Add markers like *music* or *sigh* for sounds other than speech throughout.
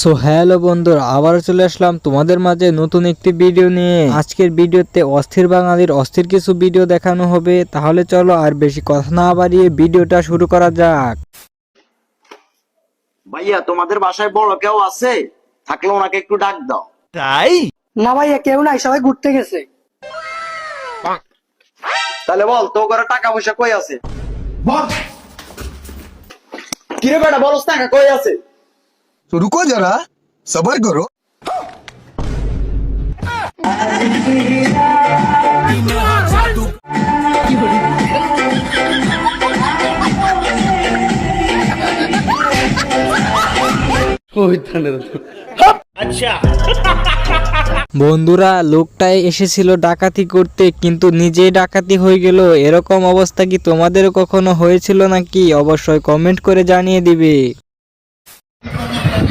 So hello বন্ধুরা আবারও চলে আসলাম তোমাদের মাঝে নতুন একটি ভিডিও নিয়ে। আজকের ভিডিওতে অস্থির বাঙালির অস্থির কিছু ভিডিও দেখানো হবে। তাহলে চলো আর বেশি কথা না বাড়িয়ে ভিডিওটা শুরু করা যাক। ভাইয়া তোমাদের বাসায় বড় কেউ আছে? থাকলে ওনাকে একটু ডাক দাও। তাই? না ভাইয়া কেউ নাই সবাই ঘুরতে গেছে। তাহলে বল তো করে টাকা পয়সা কই আছে? কিরে বেটা বলস টাকা কই আছে? तो रुको जरा सबर करो বন্ধুরা লোকটাই এসেছিল ডাকাতি করতে কিন্তু নিজেই ডাকাতি হয়ে গেল এরকম অবস্থা কি তোমাদের কখনো হয়েছিল নাকি অবশ্যই কমেন্ট করে জানিয়ে দিবে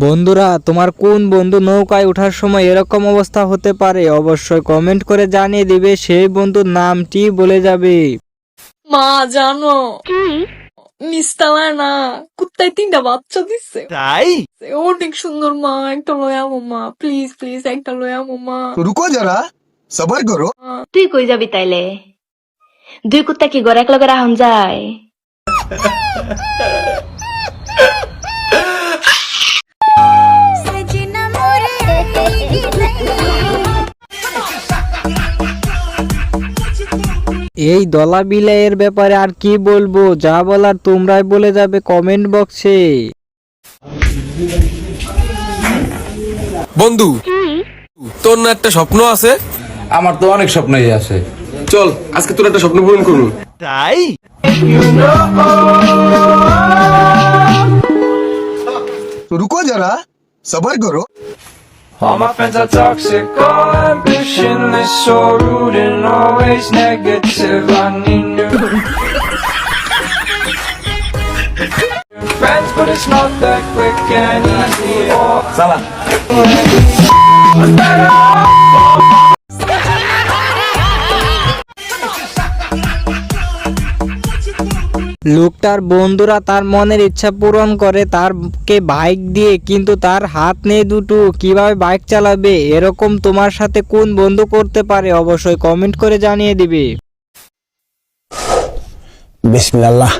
বন্ধুরা তোমার কোন বন্ধু নৌকায় ওঠার সময় এরকম অবস্থা হতে পারে? অবশ্যই কমেন্ট করে জানিয়ে দিবে সেই বন্ধুর নামটি বলে যাবে? মা জানো। নিস্তালায় না কুত্তায় তিনটা বাচ্চা দিচ্ছে তাই? অনেক সুন্দর মা একটা লয়া মা। প্লিজ প্লিজ একটা লয়া মা। রুকো যারা সবার করো। তুই কই যাবি তাইলে? দুই কুত্তা কি গড় এক লগে রাহন যায়? *laughs* এই দলা বিলাইয়ের ব্যাপারে আর কি বলব? যা বলার তোমরাই বলে যাবে কমেন্ট বক্সে। বন্ধু তোর না একটা স্বপ্ন আছে? আমার তো অনেক স্বপ্নই আছে। চল আজকে তোর একটা স্বপ্ন পূরণ করব। তাই? রুকো যারা সবার করো। All my friends are toxic, all ambitionless, so rude and always negative. I need new friends, but it's not that quick and easy. লোকটার বন্ধুরা তার মনের ইচ্ছা পূরণ করে তারকে বাইক দিয়ে কিন্তু তার হাত নেই দুটো কীভাবে বাইক চালাবে? এরকম তোমার সাথে কোন বন্ধু করতে পারে? অবশ্যই কমেন্ট করে জানিয়ে দিবে। বিসমিল্লাহ।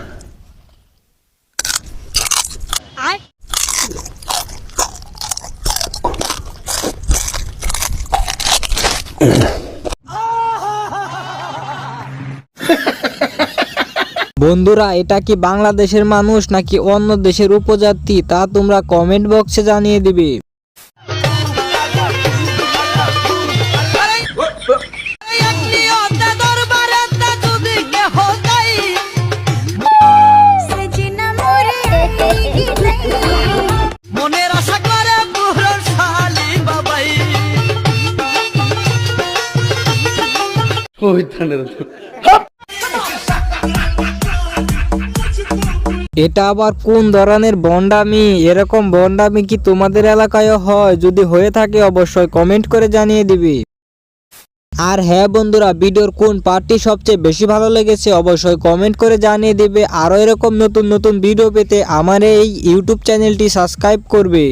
বন্ধুরা এটা কি বাংলাদেশের মানুষ নাকি অন্য দেশের উপজাতি? তা তোমরা কমেন্ট বক্সে জানিয়ে দিবে। আশা এটা আবার কোন ধরনের বন্ডামি? এরকম বন্ডামি কি তোমাদের এলাকায় হয়? যদি হয়ে থাকে অবশ্যই কমেন্ট করে জানিয়ে দিবি। আর হ্যাঁ বন্ধুরা, ভিডিওর কোন পার্টটি সবচেয়ে বেশি ভালো লেগেছে অবশ্যই কমেন্ট করে জানিয়ে দিবে। আরও এরকম নতুন নতুন ভিডিও পেতে আমার এই ইউটিউব চ্যানেলটি সাবস্ক্রাইব করবে।